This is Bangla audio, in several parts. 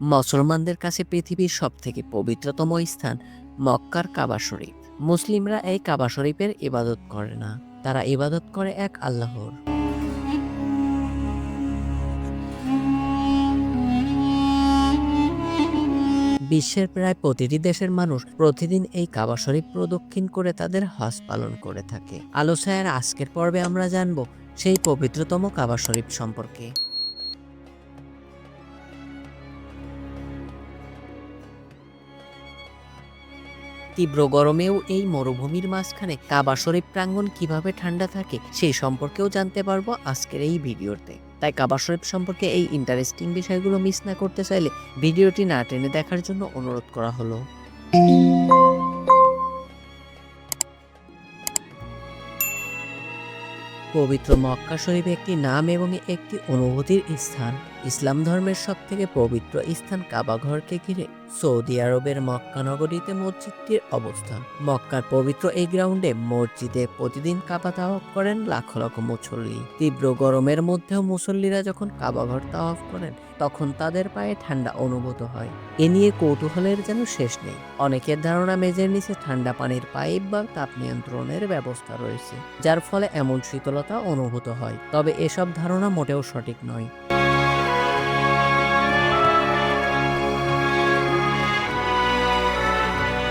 মুসলমানদের কাছে পৃথিবীর সবথেকে পবিত্রতম স্থান মক্কার কাবা শরীফ। মুসলিমরা এই কাবা শরীফের ইবাদত করে না, তারা ইবাদত করে এক আল্লাহর। বিশ্বের প্রায় প্রতিটি দেশের মানুষ প্রতিদিন এই কাবা শরীফ প্রদক্ষিণ করে তাদের হজ পালন করে থাকে। আলোচনার আজকের পর্বে আমরা জানব সেই পবিত্রতম কাবা শরীফ সম্পর্কে। তীব্র গরমেও এই মরুভূমির মাঝখানে কাবা শরীফ প্রাঙ্গণ কীভাবে ঠান্ডা থাকে সেই সম্পর্কেও জানতে পারব আজকের এই ভিডিওতে। তাই কাবা শরীফ সম্পর্কে এই ইন্টারেস্টিং বিষয়গুলো মিস না করতে চাইলে ভিডিওটি না টেনে দেখার জন্য অনুরোধ করা হলো। পবিত্র মক্কা শরীফ একটি নাম এবং একটি অনুভূতির স্থান। ইসলাম ধর্মের সব থেকে পবিত্র স্থান কাবাঘরকে ঘিরে সৌদি আরবের মক্কা নগরীতে মসজিদটির অবস্থান মক্কার পবিত্র এই গ্রাউন্ডে মসজিদে প্রতিদিন কাবা তাওয়াফ করেন লাখ লক্ষ মুসল্লি। তীব্র গরমের মধ্যেও মুসল্লিরা যখন কাবাঘর তাওয়াফ করেন, তখন তাদের পায়ে ঠান্ডা অনুভূত হয়। এ নিয়ে কৌতূহলের যেন শেষ নেই। অনেকের ধারণা, মেঝের নিচে ঠান্ডা পানির পাইপ বা তাপ নিয়ন্ত্রণের ব্যবস্থা রয়েছে, যার ফলে এমন শীতলতা অনুভূত হয়। তবে এসব ধারণা মোটেও সঠিক নয়।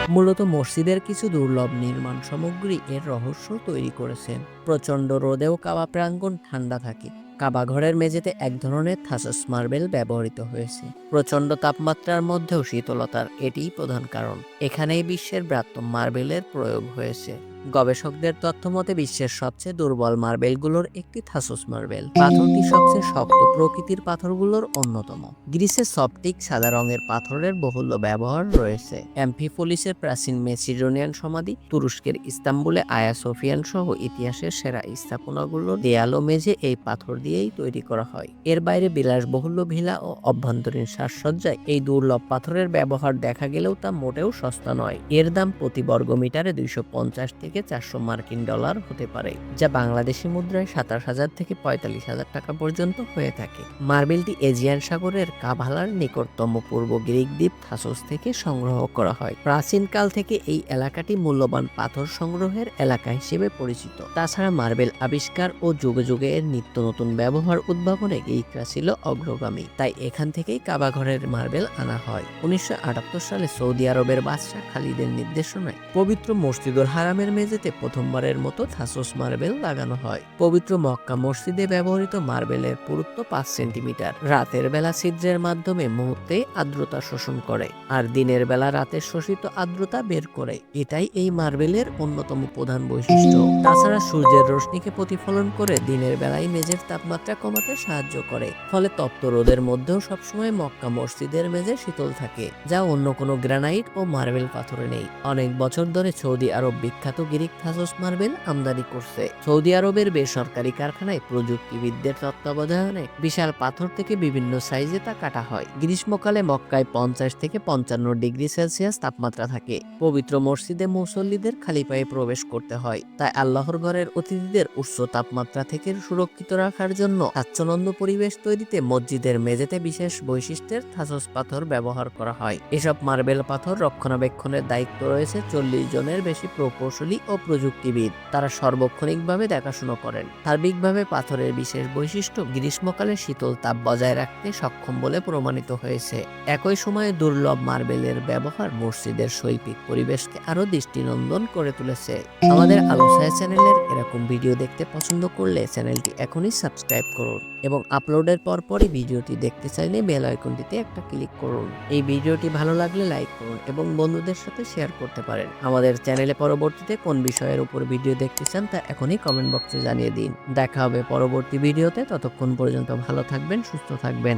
মূলত মসজিদের কিছু দুর্লভ নির্মাণ সামগ্রী এর রহস্য তৈরি করেছেন প্রচণ্ড রোদেও কাবা প্রাঙ্গণ ঠান্ডা থাকে। কাবা ঘরের মেঝেতে এক ধরনের থাসাস মার্বেল ব্যবহৃত হয়েছে। প্রচণ্ড তাপমাত্রার মধ্যেও শীতলতার এটিই প্রধান কারণ। এখানেই বিশ্বের ব্রাত্য মার্বেলের প্রয়োগ হয়েছে। গবেষকদের তথ্য মতে বিশ্বের সবচেয়ে দুর্বল মার্বেলগুলোর একটি থাসোস মার্বেল। পাথরটি সবচেয়ে শক্ত প্রকৃতির পাথরগুলোর অন্যতম। গ্রিসের সফটিক সাদা রঙের পাথরের বহুল্য ব্যবহার রয়েছে। অ্যাম্ফিফোলিসের প্রাচীন মেসিডোনিয়ান সমাধি, তুরস্কের ইস্তাম্বুলে আয়া সোফিয়ান সহ ইতিহাসের সেরা স্থাপনাগুলো দেয়াল মেঝে এই পাথর দিয়েই তৈরি করা হয়। এর বাইরে বিলাসবহুল্য ভিলা ও অভ্যন্তরীণ সাজসজ্জায় এই দুর্লভ পাথরের ব্যবহার দেখা গেলেও তা মোটেও সস্তা নয়। এর দাম প্রতি বর্গমিটারে দুইশো পঞ্চাশ থেকে চারশো মার্কিন ডলার হতে পারে, যা বাংলাদেশি মুদ্রায় সাতাশ হাজার থেকে পঁয়তাল্লিশ হাজার টাকা পর্যন্ত হয়ে থাকে। মার্বেলটি এজিয়ান সাগরের কাভালার নিকটতম পূর্ব গ্রিক দ্বীপ থাসোস থেকে সংগ্রহ করা হয়। প্রাচীনকাল থেকে এই এলাকাটি মূল্যবান পাথর সংগ্রহের এলাকা হিসেবে পরিচিত। তাছাড়া মার্বেল আবিষ্কার ও যুগে যুগে এর নিত্য নতুন ব্যবহার উদ্ভাবনে গ্রিকরা ছিল অগ্রগামী, তাই এখান থেকেই কাবাঘরের মার্বেল আনা হয়। উনিশশো আটাত্তর সালে সৌদি আরবের বাদশাহ খালিদের নির্দেশনায় পবিত্র মসজিদুল হারামের মেঝেতে প্রথমবারের মতো থাসোস মার্বেল লাগানো হয়। পবিত্র মক্কা মসজিদে ব্যবহৃত মার্বেলের পুরুত্ব পাঁচ সেন্টিমিটার। রাতের বেলা ছিদ্রের মাধ্যমে মুহূর্তে আর্দ্রতা শোষণ করে আর দিনের বেলা রাতের শোষিত আর্দ্রতা বের করে। এটাই এই মার্বেলের অন্যতম প্রধান বৈশিষ্ট্য। তাছাড়া সূর্যের রশ্মিকে প্রতিফলন করে দিনের বেলায় মেঝের তাপমাত্রা কমাতে সাহায্য করে। ফলে তপ্ত রোদের মধ্যেও সবসময় মক্কা মসজিদের মেঝে শীতল থাকে, যা অন্য কোনো গ্রানাইট ও মার্বেল পাথরে নেই। অনেক বছর ধরে সৌদি আরব বিখ্যাত গ্রিক থাসোস মার্বেল আমদানি করছে। সৌদি আরবের বেসরকারি কারখানায় প্রযুক্তিবিদদের তত্ত্বাবধানে বিশাল পাথর থেকে বিভিন্ন সাইজে তা কাটা হয়। গ্রীষ্মকালে মক্কায় পঞ্চাশ থেকে পঞ্চান্ন ডিগ্রি সেলসিয়াস তাপমাত্রা থাকে। পবিত্র মসজিদে মুসল্লিদের খালি পায়ে প্রবেশ করতে হয়। তাই আল্লাহর ঘরের অতিথিদের উচ্চ তাপমাত্রা থেকে সুরক্ষিত রাখার জন্য স্বাচ্ছন্দ্য পরিবেশ তৈরিতে মসজিদের মেঝেতে বিশেষ বৈশিষ্ট্যের থাসস পাথর ব্যবহার করা হয়। এসব মার্বেল পাথর রক্ষণাবেক্ষণের দায়িত্ব রয়েছে চল্লিশ জনের বেশি প্রকৌশলী ও প্রযুক্তিবিদ। তারা সার্বক্ষণিকভাবে দেখাশুনো করেন। সার্বিকভাবে পাথরের বিশেষ বৈশিষ্ট্য গ্রীষ্মকালে শীতল তাপ বজায় রাখতে সক্ষম বলে প্রমাণিত হয়েছে। একই সময়ে দুর্লভ মার্বেলের ব্যবহার মসজিদের শৈল্পিক পরিবেশকে আরও দৃষ্টিনন্দন করে তুলেছে। আমাদের আলোচনা চ্যানেলের এরকম ভিডিও দেখতে পছন্দ করলে চ্যানেলটি এখনই সাবস্ক্রাইব করুন এবং আপলোডের পরপরই ভিডিওটি দেখতে চাইলে বেল আইকনটিতে একটা ক্লিক করুন। এই ভিডিওটি ভালো লাগলে লাইক করুন এবং বন্ধুদের সাথে শেয়ার করতে পারেন। আমাদের চ্যানেলে পরবর্তীতে কোন বিষয়ের উপর ভিডিও দেখতে চান তা এখনই কমেন্ট বক্সে জানিয়ে দিন। দেখা হবে পরবর্তী ভিডিওতে। ততক্ষণ পর্যন্ত ভালো থাকবেন, সুস্থ থাকবেন।